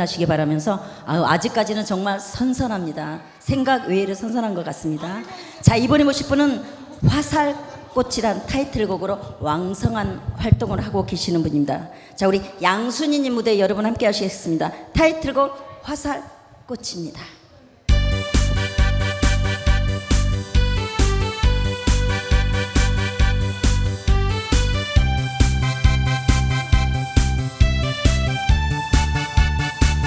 하시기 바라면서 아유, 아직까지는 정말 선선합니다. 생각 외로 선선한 것 같습니다. 자 이번에 모실 분은 화살꽃이란 타이틀곡으로 왕성한 활동을 하고 계시는 분입니다. 자 우리 양순이님 무대 여러분 함께 하시겠습니다. 타이틀곡 화살꽃입니다.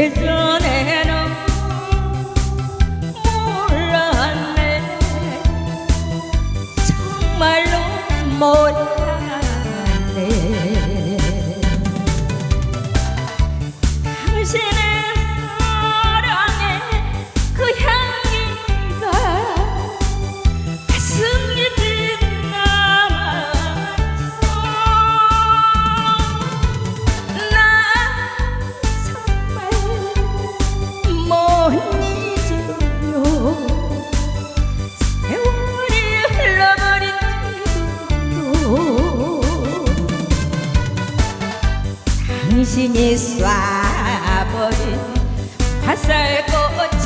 예전에는 몰랐네. 정말로 당신이 쏴버린 화살꽃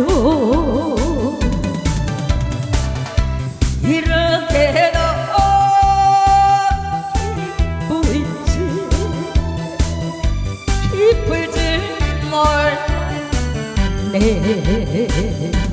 흘러가도 이렇게도 깊을지 깊을지 몰랐네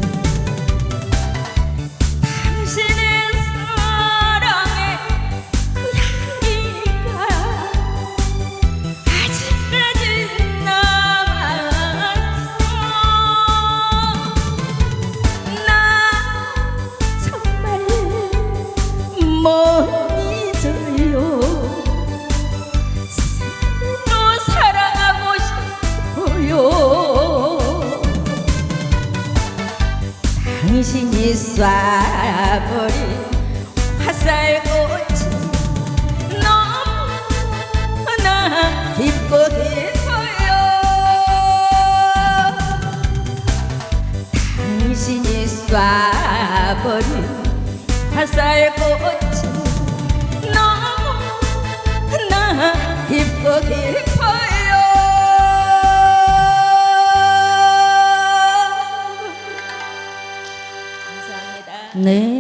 당신이 쏴버린 화살꽃이 너무나 깊어요. 당신이 쏴버린 화살꽃이 né?